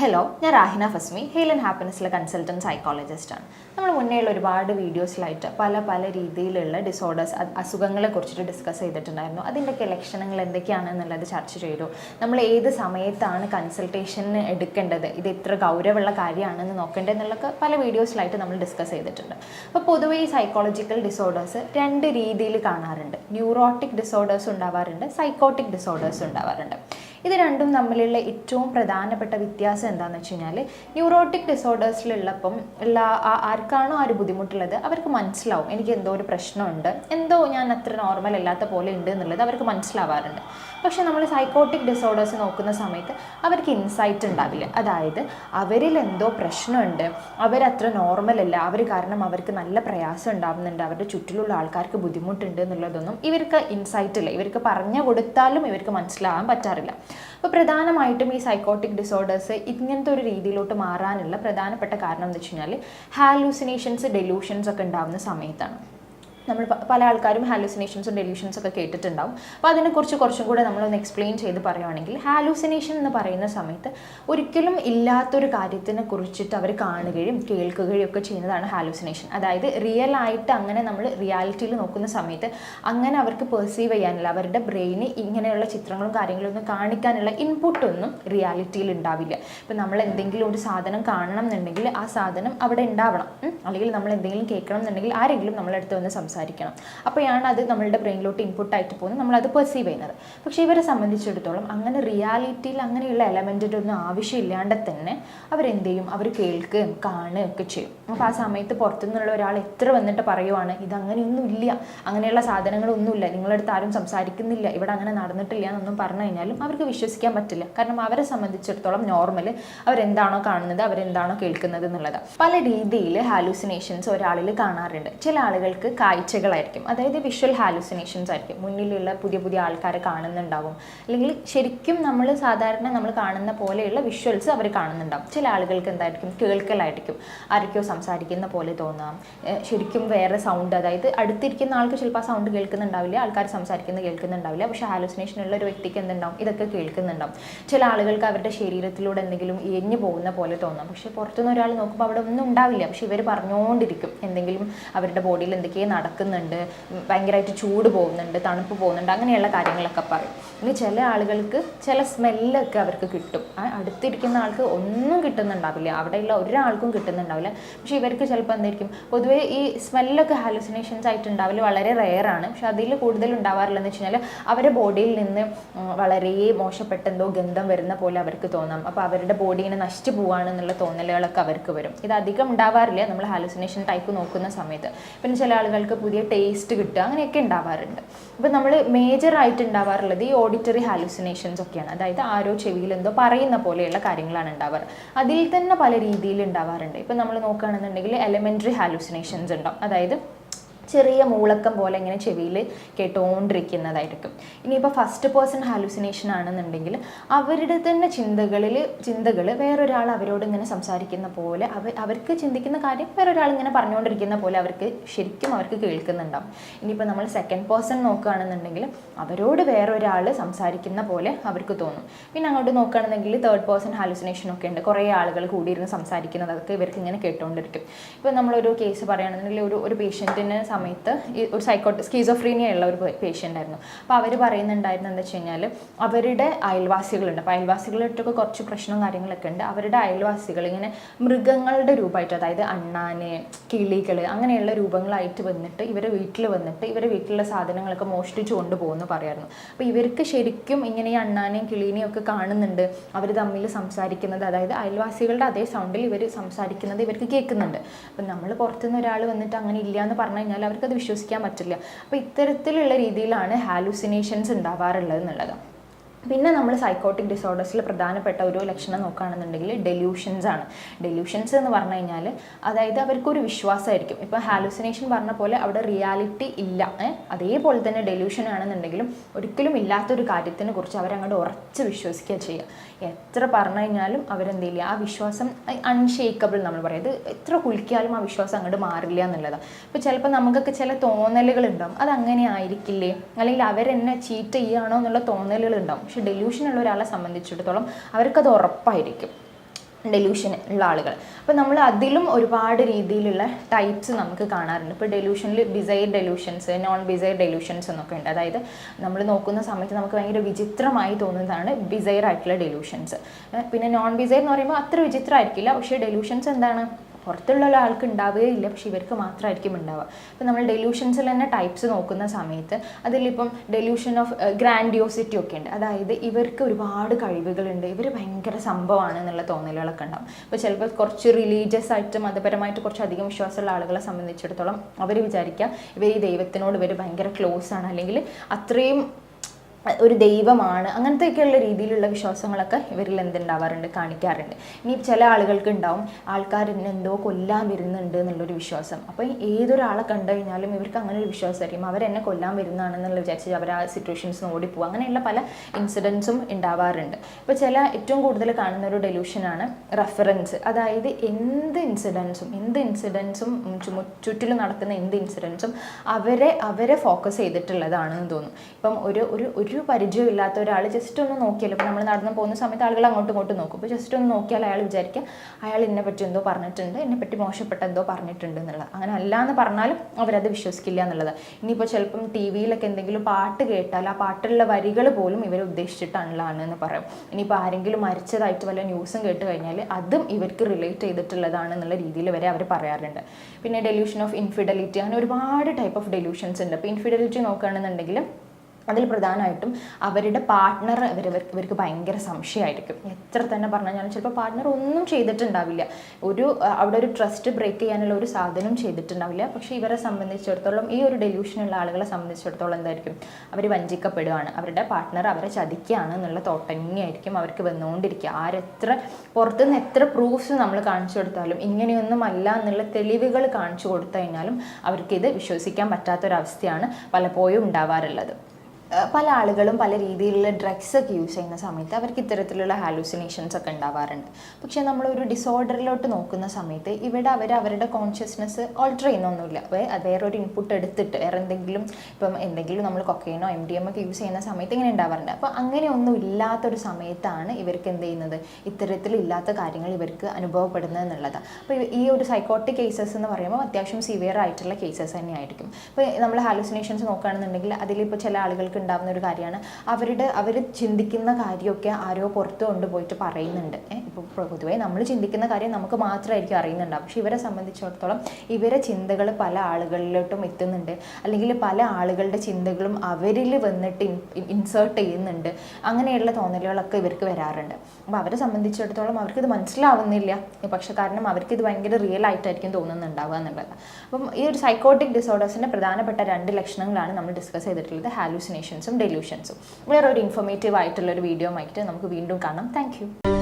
Hello ഞാൻ Rahina Fasmi hail and ഹാപ്പിനെസ്സിലെ consultant സൈക്കോളജിസ്റ്റാണ് നമ്മൾ മുന്നേയുള്ള ഒരുപാട് വീഡിയോസിലായിട്ട് പല പല രീതിയിലുള്ള ഡിസോർഡേഴ്സ് അസുഖങ്ങളെ കുറിച്ചിട്ട് ഡിസ്കസ് ചെയ്തിട്ടുണ്ടായിരുന്നു. അതിന്റെയൊക്കെ ലക്ഷണങ്ങൾ എന്തൊക്കെയാണ് എന്നുള്ളത് ചർച്ച ചെയ്തു. നമ്മൾ ഏത് സമയത്താണ് കൺസൾട്ടേഷന് എടുക്കേണ്ടത്? ഇത് എത്ര ഗൗരവമുള്ള കാര്യമാണെന്ന് നോക്കേണ്ടത് എന്നുള്ളതൊക്കെ പല വീഡിയോസിലായിട്ട് നമ്മൾ ഡിസ്കസ് ചെയ്തിട്ടുണ്ട്. അപ്പോൾ പൊതുവേ ഈ സൈക്കോളജിക്കൽ ഡിസോർഡേഴ്സ് രണ്ട് രീതിയിൽ കാണാറുണ്ട്. ന്യൂറോട്ടിക് ഡിസോർഡേഴ്സ് ഉണ്ടാവാറുണ്ട് സൈക്കോട്ടിക് ഡിസോർഡേഴ്സ് ഉണ്ടാവാറുണ്ട്. ഇത് രണ്ടും തമ്മിലുള്ള ഏറ്റവും പ്രധാനപ്പെട്ട വ്യത്യാസം എന്താണെന്ന് വെച്ച് കഴിഞ്ഞാൽ ന്യൂറോട്ടിക് ഡിസോർഡേഴ്സിലുള്ളപ്പം ഉള്ള ആർക്കാണോ ആ ഒരു ബുദ്ധിമുട്ടുള്ളത് അവർക്ക് മനസ്സിലാവും. എനിക്ക് എന്തോ ഒരു പ്രശ്നമുണ്ട്. എന്തോ ഞാൻ അത്ര നോർമൽ അല്ലാത്ത പോലെ ഉണ്ട് എന്നുള്ളത് അവർക്ക് മനസ്സിലാവാറുണ്ട്. പക്ഷേ നമ്മൾ സൈക്കോട്ടിക് ഡിസോർഡേഴ്സ് നോക്കുന്ന സമയത്ത് അവർക്ക് ഇൻസൈറ്റ് ഉണ്ടാവില്ല. അതായത് അവരിൽ എന്തോ പ്രശ്നമുണ്ട്. അവരത്ര നോർമൽ അല്ല. അവർ കാരണം അവർക്ക് നല്ല പ്രയാസം ഉണ്ടാവുന്നുണ്ട്. അവരുടെ ചുറ്റിലുള്ള ആൾക്കാർക്ക് ബുദ്ധിമുട്ടുണ്ട് എന്നുള്ളതൊന്നും ഇവർക്ക് ഇൻസൈറ്റ് ഇല്ല. ഇവർക്ക് പറഞ്ഞു കൊടുത്താലും ഇവർക്ക് മനസ്സിലാവാൻ പറ്റാറില്ല. അപ്പോൾ പ്രധാനമായിട്ടും ഈ സൈക്കോട്ടിക് ഡിസോർഡേഴ്സ് ഇങ്ങനത്തെ ഒരു രീതിയിലോട്ട് മാറാനുള്ള പ്രധാനപ്പെട്ട കാരണം എന്ന് വെച്ച് കഴിഞ്ഞാൽ ഹാലൂസിനേഷൻസ് ഡെലൂഷൻസ് ഒക്കെ ഉണ്ടാകുന്ന സമയത്താണ്. നമ്മൾ പല ആൾക്കാരും ഹാലൂസിനേഷൻസും ഡെലൂഷൻസ് ഒക്കെ കേട്ടിട്ടുണ്ടാവും. അപ്പോൾ അതിനെക്കുറിച്ച് കുറച്ചും കൂടെ നമ്മളൊന്ന് എക്സ്പ്ലെയിൻ ചെയ്ത് പറയുവാണെങ്കിൽ ഹാലൂസിനേഷൻ എന്ന് പറയുന്ന സമയത്ത് ഒരിക്കലും ഇല്ലാത്തൊരു കാര്യത്തിനെ കുറിച്ചിട്ട് അവർ കാണുകയും കേൾക്കുകയും ഒക്കെ ചെയ്യുന്നതാണ് ഹാലൂസിനേഷൻ അതായത് റിയൽ ആയിട്ട് അങ്ങനെ നമ്മൾ റിയാലിറ്റിയിൽ നോക്കുന്ന സമയത്ത് അങ്ങനെ അവർക്ക് പെർസീവ് ചെയ്യാനില്ല. അവരുടെ ബ്രെയിന് ഇങ്ങനെയുള്ള ചിത്രങ്ങളും കാര്യങ്ങളും ഒന്നും കാണിക്കാനുള്ള ഇൻപുട്ടൊന്നും റിയാലിറ്റിയിൽ ഉണ്ടാവില്ല. ഇപ്പം നമ്മൾ എന്തെങ്കിലും ഒരു സാധനം കാണണം എന്നുണ്ടെങ്കിൽ ആ സാധനം അവിടെ ഉണ്ടാവണം. അല്ലെങ്കിൽ നമ്മൾ എന്തെങ്കിലും കേൾക്കണം എന്നുണ്ടെങ്കിൽ ആരെങ്കിലും നമ്മളടുത്ത് വന്ന് സംസാരിക്കണം. അപ്പോഴാണ് അത് നമ്മളുടെ ബ്രെയിനിലോട്ട് ഇൻപുട്ട് ആയിട്ട് പോകുന്നത്. നമ്മളത് പെർസീവ് ചെയ്യുന്നത്. പക്ഷേ ഇവരെ സംബന്ധിച്ചിടത്തോളം അങ്ങനെ റിയാലിറ്റിയിൽ അങ്ങനെയുള്ള എലമെന്റിന്റെ ഒന്നും ആവശ്യമില്ലാണ്ട് തന്നെ അവരെന്ത് ചെയ്യും? അവർ കേൾക്കുകയും കാണുകയും ഒക്കെ ചെയ്യും. അപ്പോൾ ആ സമയത്ത് പുറത്തുനിന്നുള്ള ഒരാൾ എത്ര വന്നിട്ട് പറയുവാണ് ഇതങ്ങനെയൊന്നും ഇല്ല. അങ്ങനെയുള്ള സാധനങ്ങളൊന്നുമില്ല. നിങ്ങളടുത്ത് ആരും സംസാരിക്കുന്നില്ല. ഇവിടെ അങ്ങനെ നടന്നിട്ടില്ല എന്നൊന്നും പറഞ്ഞു കഴിഞ്ഞാലും അവർക്ക് വിശ്വസിക്കാൻ പറ്റില്ല. കാരണം അവരെ സംബന്ധിച്ചിടത്തോളം നോർമൽ അവരെന്താണോ കാണുന്നത് അവരെന്താണോ കേൾക്കുന്നത് എന്നുള്ളത്. പല രീതിയിൽ ഹാലൂസിനേഷൻസ് ഒരാളിൽ കാണാറുണ്ട്. ചില ആളുകൾക്ക് കാഴ്ചകളായിരിക്കും. അതായത് വിഷ്വൽ ഹാലുസിനേഷൻസ് ആയിരിക്കും. മുന്നിലുള്ള പുതിയ പുതിയ ആൾക്കാരെ കാണുന്നുണ്ടാവും. അല്ലെങ്കിൽ ശരിക്കും നമ്മൾ സാധാരണ നമ്മൾ കാണുന്ന പോലെയുള്ള വിഷ്വൽസ് അവർ കാണുന്നുണ്ടാവും. ചില ആളുകൾക്ക് എന്തായിരിക്കും? കേൾക്കലായിരിക്കും. ആരൊക്കെയോ സംസാരിക്കുന്ന പോലെ തോന്നാം. ശരിക്കും വേറെ സൗണ്ട് അതായത് അടുത്തിരിക്കുന്ന ആൾക്ക് ചിലപ്പോൾ ആ സൗണ്ട് കേൾക്കുന്നുണ്ടാവില്ല. ആൾക്കാർ സംസാരിക്കുന്നത് കേൾക്കുന്നുണ്ടാവില്ല. പക്ഷേ ഹാലുസിനേഷൻ ഉള്ള ഒരു വ്യക്തിക്ക് എന്തുണ്ടാവും? ഇതൊക്കെ കേൾക്കുന്നുണ്ടാവും. ചില ആളുകൾക്ക് അവരുടെ ശരീരത്തിലൂടെ എന്തെങ്കിലും എഞ്ഞു പോകുന്ന പോലെ തോന്നാം. പക്ഷേ പുറത്തുനിന്ന് ഒരാൾ നോക്കുമ്പോൾ അവിടെ ഒന്നും ഉണ്ടാവില്ല. പക്ഷേ ഇവർ പറഞ്ഞുകൊണ്ടിരിക്കും. എന്തെങ്കിലും അവരുടെ ബോഡിയിൽ എന്തൊക്കെയോ നടക്കുന്നുണ്ട് ഭയങ്കരമായിട്ട് ചൂട് പോകുന്നുണ്ട് തണുപ്പ് പോകുന്നുണ്ട് അങ്ങനെയുള്ള കാര്യങ്ങളൊക്കെ പറയും. ഇനി ചില ആളുകൾക്ക് ചില സ്മെല്ലൊക്കെ അവർക്ക് കിട്ടും. അടുത്തിരിക്കുന്ന ആൾക്ക് ഒന്നും കിട്ടുന്നുണ്ടാവില്ല. അവിടെയുള്ള ഒരാൾക്കും കിട്ടുന്നുണ്ടാവില്ല. പക്ഷെ ഇവർക്ക് ചിലപ്പോൾ എന്തായിരിക്കും പൊതുവേ ഈ സ്മെല്ലൊക്കെ ഹാലുസിനേഷൻസ് ആയിട്ടുണ്ടാവില്ല വളരെ റെയറാണ്. പക്ഷെ അതിൽ കൂടുതൽ ഉണ്ടാവാറില്ലെന്ന് വെച്ച് കഴിഞ്ഞാൽ അവരുടെ ബോഡിയിൽ നിന്ന് വളരെ മോശപ്പെട്ട എന്തോ ഗന്ധം വരുന്ന പോലെ അവർക്ക് തോന്നാം. അപ്പോൾ അവരുടെ ബോഡി ഇങ്ങനെ നശിച്ചു പോവാണെന്നുള്ള തോന്നലുകളൊക്കെ അവർക്ക് വരും. ഇത് അധികം ഉണ്ടാവാറില്ല. നമ്മൾ ഹാലുസിനേഷൻ ടൈപ്പ് നോക്കുന്ന സമയത്ത്. പിന്നെ ചില ആളുകൾക്ക് പുതിയ ടേസ്റ്റ് കിട്ടുക അങ്ങനെയൊക്കെ ഉണ്ടാവാറുണ്ട്. അപ്പോൾ നമ്മൾ മേജർ ആയിട്ട് ഉണ്ടാവാറുള്ളത് ഈ ഓഡിറ്ററി ഹാലുസിനേഷൻസ് ഒക്കെയാണ്. അതായത് ആരോ ചെവിയിൽ എന്തോ പറയുന്ന പോലെയുള്ള കാര്യങ്ങളാണ് ഉണ്ടാവാറ്. അതിൽ തന്നെ പല രീതിയിൽ ഉണ്ടാവാറുണ്ട്. ഇപ്പം നമ്മൾ നോക്കുകയാണെന്നുണ്ടെങ്കിൽ എലമെന്ററി ഹാലുസിനേഷൻസ് ഉണ്ടാവും. അതായത് ചെറിയ മൂളക്കം പോലെ ഇങ്ങനെ ചെവിയിൽ കേട്ടുകൊണ്ടിരിക്കുന്നതായിരിക്കും ഇനിയിപ്പോൾ ഫസ്റ്റ് പേഴ്സൺ ഹാലുസിനേഷൻ ആണെന്നുണ്ടെങ്കിൽ അവരുടെ തന്നെ ചിന്തകളിൽ ചിന്തകൾ വേറൊരാൾ അവരോട് ഇങ്ങനെ സംസാരിക്കുന്ന പോലെ അവർ അവർക്ക് ചിന്തിക്കുന്ന കാര്യം വേറൊരാൾ ഇങ്ങനെ പറഞ്ഞുകൊണ്ടിരിക്കുന്ന പോലെ അവർക്ക് ശരിക്കും അവർക്ക് കേൾക്കുന്നുണ്ടാവും. ഇനിയിപ്പോൾ നമ്മൾ സെക്കൻഡ് പേഴ്സൺ നോക്കുകയാണെന്നുണ്ടെങ്കിൽ അവരോട് വേറൊരാൾ സംസാരിക്കുന്ന പോലെ അവർക്ക് തോന്നും. പിന്നെ അങ്ങോട്ട് നോക്കുകയാണെന്നുണ്ടെങ്കിൽ തേർഡ് പേഴ്സൺ ഹാലുസിനേഷൻ ഒക്കെ ഉണ്ട്. കുറേ ആളുകൾ കൂടിയിരുന്ന് സംസാരിക്കുന്നതൊക്കെ ഇവർക്ക് ഇങ്ങനെ കേട്ടുകൊണ്ടിരിക്കും ഇപ്പോൾ നമ്മളൊരു കേസ് പറയുകയാണെന്നുണ്ടെങ്കിൽ ഒരു ഒരു പേഷ്യന്റിന് സമയത്ത് ഈ ഒരു സൈക്കോട്ട് സ്കീസോഫ്രീനിയ ഉള്ള ഒരു പേഷ്യന്റ് ആയിരുന്നു. അപ്പോൾ അവർ പറയുന്നുണ്ടായിരുന്നു എന്താ വെച്ച് കഴിഞ്ഞാൽ അവരുടെ അയൽവാസികളുണ്ട്. അപ്പോൾ അയൽവാസികളായിട്ടൊക്കെ കുറച്ച് പ്രശ്നവും കാര്യങ്ങളൊക്കെ ഉണ്ട്. അവരുടെ അയൽവാസികൾ ഇങ്ങനെ മൃഗങ്ങളുടെ രൂപമായിട്ട് അതായത് അണ്ണാന് കിളികൾ അങ്ങനെയുള്ള രൂപങ്ങളായിട്ട് വന്നിട്ട് ഇവരെ വീട്ടിൽ വന്നിട്ട് ഇവരെ വീട്ടിലുള്ള സാധനങ്ങളൊക്കെ മോഷ്ടിച്ചു കൊണ്ടുപോകുമെന്ന് പറയായിരുന്നു. അപ്പോൾ ഇവർക്ക് ശരിക്കും ഇങ്ങനെ ഈ അണ്ണാനെയും കിളീനെയും ഒക്കെ കാണുന്നുണ്ട്. അവർ തമ്മിൽ സംസാരിക്കുന്നത് അതായത് അയൽവാസികളുടെ അതേ സൗണ്ടിൽ ഇവർ സംസാരിക്കുന്നത് ഇവർക്ക് കേൾക്കുന്നുണ്ട്. അപ്പം നമ്മൾ പുറത്തുനിന്ന് ഒരാൾ വന്നിട്ട് അങ്ങനെ ഇല്ല എന്ന് പറഞ്ഞു കഴിഞ്ഞാൽ അവർക്കത് വിശ്വസിക്കാൻ പറ്റില്ല. അപ്പോൾ ഇത്തരത്തിലുള്ള രീതിയിലാണ് ഹാലൂസിനേഷൻസ് ഉണ്ടാവാറുള്ളത് എന്നുള്ളത്. പിന്നെ നമ്മൾ സൈക്കോട്ടിക് ഡിസോർഡേഴ്സിൽ പ്രധാനപ്പെട്ട ഒരു ലക്ഷണം നോക്കുകയാണെന്നുണ്ടെങ്കിൽ ഡെല്യൂഷൻസ് ആണ്. ഡെല്യൂഷൻസ് എന്ന് പറഞ്ഞു കഴിഞ്ഞാൽ അതായത് അവർക്കൊരു വിശ്വാസമായിരിക്കും. ഇപ്പോൾ ഹാലൂസിനേഷൻ പറഞ്ഞ പോലെ അവിടെ റിയാലിറ്റി ഇല്ല. അതേപോലെ തന്നെ ഡെല്യൂഷൻ ആണെന്നുണ്ടെങ്കിലും ഒരിക്കലും ഇല്ലാത്തൊരു കാര്യത്തിനെ കുറിച്ച് അവരങ്ങോട്ട് ഉറച്ച് വിശ്വസിക്കുക ചെയ്യുക. എത്ര പറഞ്ഞു കഴിഞ്ഞാലും അവരെന്ത് ചെയ്യില്ല. ആ വിശ്വാസം അൺഷേക്കബിൾ നമ്മൾ പറയും. അത് എത്ര കുളിക്കാലും ആ വിശ്വാസം അങ്ങോട്ട് മാറില്ല എന്നുള്ളതാണ് ഇപ്പോൾ ചിലപ്പോൾ നമുക്കൊക്കെ ചില തോന്നലുകൾ ഉണ്ടാവും. അത് അങ്ങനെ ആയിരിക്കില്ലേ? അല്ലെങ്കിൽ അവരെന്നെ ചീറ്റ് ചെയ്യുകയാണോ എന്നുള്ള തോന്നലുകൾ ഉണ്ടാവും. പക്ഷെ ഡെല്യൂഷൻ ഉള്ള ഒരാളെ സംബന്ധിച്ചിടത്തോളം അവർക്കത് ഉറപ്പായിരിക്കും. ഡെലൂഷൻ ഉള്ള ആളുകൾ. അപ്പോൾ നമ്മൾ അതിലും ഒരുപാട് രീതിയിലുള്ള ടൈപ്സ് നമുക്ക് കാണാറുണ്ട്. ഇപ്പോൾ ഡെലൂഷനിൽ bizarre delusions non bizarre delusions എന്നൊക്കെ ഉണ്ട്. അതായത് നമ്മൾ നോക്കുന്ന സമയത്ത് നമുക്ക് ഭയങ്കര വിചിത്രമായി തോന്നുന്നതാണ് ബിസൈർ ആയിട്ടുള്ള ഡെലൂഷൻസ് പിന്നെ നോൺ ബിസൈർ എന്ന് പറയുമ്പോൾ അത്ര വിചിത്രമായിരിക്കില്ല. പക്ഷേ ഡെലൂഷൻസ് എന്താണ്? പുറത്തുള്ള ഒരാൾക്ക് ഉണ്ടാവുകയില്ല പക്ഷെ ഇവർക്ക് മാത്രമായിരിക്കും ഉണ്ടാവുക. അപ്പോൾ നമ്മൾ ഡെലൂഷൻസിൽ തന്നെ ടൈപ്സ് നോക്കുന്ന സമയത്ത് അതിലിപ്പം ഡെലൂഷൻ ഓഫ് ഗ്രാൻഡിയോസിറ്റി ഒക്കെ ഉണ്ട്. അതായത് ഇവർക്ക് ഒരുപാട് കഴിവുകളുണ്ട്. ഇവർ ഭയങ്കര സംഭവമാണ് എന്നുള്ള തോന്നലുകളൊക്കെ ഉണ്ടാവും. അപ്പോൾ ചിലപ്പോൾ കുറച്ച് റിലീജിയസ് ആയിട്ട് മതപരമായിട്ട് കുറച്ച് അധികം വിശ്വാസമുള്ള ആളുകളെ സംബന്ധിച്ചിടത്തോളം അവർ വിചാരിക്കുക ഇവർ ഈ ദൈവത്തിനോട് ഇവർ ഭയങ്കര ക്ലോസ് ആണ്. അല്ലെങ്കിൽ അത്രയും ഒരു ദൈവമാണ്. അങ്ങനത്തെയൊക്കെയുള്ള രീതിയിലുള്ള വിശ്വാസങ്ങളൊക്കെ ഇവരിൽ എന്തുണ്ടാവാറുണ്ട് കാണിക്കാറുണ്ട്. ഇനി ചില ആളുകൾക്ക് ഉണ്ടാവും ആൾക്കാർ എന്നെന്തോ കൊല്ലാൻ വരുന്നുണ്ട് എന്നുള്ളൊരു വിശ്വാസം. അപ്പോൾ ഏതൊരാളെ കണ്ടു കഴിഞ്ഞാലും ഇവർക്ക് അങ്ങനെ ഒരു വിശ്വാസമായിരിക്കും. എന്നെ കൊല്ലാൻ വരുന്നതാണെന്നുള്ള വിചാരിച്ച് അവർ ആ സിറ്റുവേഷൻസിന് ഓടിപ്പോകും അങ്ങനെയുള്ള പല ഇൻസിഡൻസും ഉണ്ടാവാറുണ്ട്. ഇപ്പോൾ ചില ഏറ്റവും കൂടുതൽ കാണുന്ന ഒരു ഡെലൂഷനാണ് റെഫറൻസ് അതായത് എന്ത് ഇൻസിഡൻസും എന്ത് ഇൻസിഡൻസും ചുറ്റിലും നടക്കുന്ന എന്ത് ഇൻസിഡൻസും അവരെ അവരെ ഫോക്കസ് ചെയ്തിട്ടുള്ളതാണെന്ന് തോന്നും. ഇപ്പം ഒരു ഒരു ഒരു പരിചയമില്ലാത്ത ഒരാൾ ജസ്റ്റ് ഒന്ന് നോക്കിയാലും. ഇപ്പോൾ നമ്മൾ നടന്നു പോകുന്ന സമയത്ത് ആളുകൾ അങ്ങോട്ടും ഇങ്ങോട്ടും നോക്കും. അപ്പോൾ ജസ്റ്റ് ഒന്ന് നോക്കിയാൽ അയാൾ വിചാരിക്കുക അയാൾ എന്നെ പറ്റി എന്തോ പറഞ്ഞിട്ടുണ്ട് എന്നെ പറ്റി മോശപ്പെട്ട എന്തോ പറഞ്ഞിട്ടുണ്ട് എന്നുള്ളത്. അങ്ങനെ അല്ല എന്ന് പറഞ്ഞാലും അവരത് വിശ്വസിക്കില്ല എന്നുള്ളത്. ഇനിയിപ്പോൾ ചിലപ്പം ടി വിയിലൊക്കെ എന്തെങ്കിലും പാട്ട് കേട്ടാൽ ആ പാട്ടിലുള്ള വരികൾ പോലും ഇവർ ഉദ്ദേശിച്ചിട്ടുള്ളതാണ് എന്ന് പറയും. ഇനിയിപ്പോൾ ആരെങ്കിലും മരിച്ചതായിട്ട് വല്ല ന്യൂസും കേട്ട് കഴിഞ്ഞാൽ അതും ഇവർക്ക് റിലേറ്റ് ചെയ്തിട്ടുള്ളതാണ് എന്നുള്ള രീതിയിൽ വരെ അവർ പറയാറുണ്ട്. പിന്നെ ഡെലൂഷൻ ഓഫ് ഇൻഫിഡലിറ്റി അങ്ങനെ ഒരുപാട് ടൈപ്പ് ഓഫ് ഡെലൂഷൻസ് ഉണ്ട്. അപ്പോൾ ഇൻഫിഡലിറ്റി നോക്കുകയാണെന്നുണ്ടെങ്കിൽ അതിൽ പ്രധാനമായിട്ടും അവരുടെ പാർട്ട്ണർ ഇവർ ഇവർക്ക് ഭയങ്കര സംശയമായിരിക്കും. എത്ര തന്നെ പറഞ്ഞു കഴിഞ്ഞാലും ചിലപ്പോൾ പാർട്ട്ണർ ഒന്നും ചെയ്തിട്ടുണ്ടാവില്ല. ഒരു അവിടെ ഒരു ട്രസ്റ്റ് ബ്രേക്ക് ചെയ്യാനുള്ള ഒരു സാധനം ചെയ്തിട്ടുണ്ടാവില്ല. പക്ഷേ ഇവരെ സംബന്ധിച്ചിടത്തോളം ഈ ഒരു ഡെലൂഷനുള്ള ആളുകളെ സംബന്ധിച്ചിടത്തോളം എന്തായിരിക്കും? അവർ വഞ്ചിക്കപ്പെടുകയാണ് അവരുടെ പാർട്ട്ണർ അവരെ ചതിക്കുകയാണ് എന്നുള്ള തോട്ട് തന്നെയായിരിക്കും അവർക്ക് വന്നുകൊണ്ടിരിക്കുക. ആരെത്ര പുറത്തുനിന്ന് എത്ര പ്രൂഫ്സ് നമ്മൾ കാണിച്ചു കൊടുത്താലും ഇങ്ങനെയൊന്നും അല്ല എന്നുള്ള തെളിവുകൾ കാണിച്ചു കൊടുത്തു കഴിഞ്ഞാലും അവർക്കിത് വിശ്വസിക്കാൻ പറ്റാത്തൊരവസ്ഥയാണ് പലപ്പോഴും ഉണ്ടാവാറുള്ളത്. പല ആളുകളും പല രീതിയിലുള്ള ഡ്രഗ്സ് ഒക്കെ യൂസ് ചെയ്യുന്ന സമയത്ത് അവർക്ക് ഇത്തരത്തിലുള്ള ഹാലൂസിനേഷൻസ് ഒക്കെ ഉണ്ടാവാറുണ്ട്. പക്ഷേ നമ്മളൊരു ഡിസോർഡറിലോട്ട് നോക്കുന്ന സമയത്ത് ഇവിടെ അവർ അവരുടെ കോൺഷ്യസ്നെസ് ഓൾട്ടർ ചെയ്യുന്നൊന്നുമില്ല. വേറൊരു ഇൻപുട്ട് എടുത്തിട്ട് വേറെ എന്തെങ്കിലും ഇപ്പം എന്തെങ്കിലും നമ്മൾ കൊക്കൈനോ എം ഡി എം ഒക്കെ യൂസ് ചെയ്യുന്ന സമയത്ത് ഇങ്ങനെ ഉണ്ടാവാറുണ്ട്. അപ്പോൾ അങ്ങനെയൊന്നും ഇല്ലാത്തൊരു സമയത്താണ് ഇവർക്ക് എന്ത് ചെയ്യുന്നത്? ഇത്തരത്തിലില്ലാത്ത കാര്യങ്ങൾ ഇവർക്ക് അനുഭവപ്പെടുന്നത് എന്നുള്ളതാണ് അപ്പോൾ ഈ ഒരു സൈക്കോട്ടിക് കേസസ് എന്ന് പറയുമ്പോൾ അത്യാവശ്യം സിവിയർ ആയിട്ടുള്ള കേസസ് തന്നെയായിരിക്കും. ഇപ്പോൾ നമ്മൾ ഹാലുസിനേഷൻസ് നോക്കുകയാണെന്നുണ്ടെങ്കിൽ അതിലിപ്പോൾ ചില ആളുകൾക്ക് ഉണ്ടാകുന്ന ഒരു കാര്യമാണ്. അവരുടെ അവർ ചിന്തിക്കുന്ന കാര്യമൊക്കെ ആരോ പുറത്ത് കൊണ്ടുപോയിട്ട് പറയുന്നുണ്ട്. ഇപ്പോൾ പൊതുവേ നമ്മൾ ചിന്തിക്കുന്ന കാര്യം നമുക്ക് മാത്രമായിരിക്കും അറിയുന്നുണ്ടാവും പക്ഷേ ഇവരെ സംബന്ധിച്ചിടത്തോളം ഇവരെ ചിന്തകൾ പല ആളുകളിലോട്ടും എത്തുന്നുണ്ട്. അല്ലെങ്കിൽ പല ആളുകളുടെ ചിന്തകളും അവരിൽ വന്നിട്ട് ഇൻസേർട്ട് ചെയ്യുന്നുണ്ട്. അങ്ങനെയുള്ള തോന്നലുകളൊക്കെ ഇവർക്ക് വരാറുണ്ട്. അപ്പോൾ അവരെ സംബന്ധിച്ചിടത്തോളം അവർക്കിത് മനസ്സിലാവുന്നില്ല. പക്ഷെ കാരണം അവർക്ക് ഇത് ഭയങ്കര റിയൽ ആയിട്ടായിരിക്കും തോന്നുന്നുണ്ടാവുക എന്നുള്ളത്. അപ്പം ഈ ഒരു സൈക്കോട്ടിക് ഡിസോർഡേഴ്സിന്റെ പ്രധാനപ്പെട്ട രണ്ട് ലക്ഷണങ്ങളാണ് നമ്മൾ ഡിസ്കസ് ചെയ്തിട്ടുള്ളത്. ഹാലൂസിനേഷൻസും ഡെലൂഷൻസും വേറെ ഒരു ഇൻഫോർമേറ്റീവ് ആയിട്ടുള്ള ഒരു വീഡിയോ ആയിട്ട് നമുക്ക് വീണ്ടും കാണാം. താങ്ക്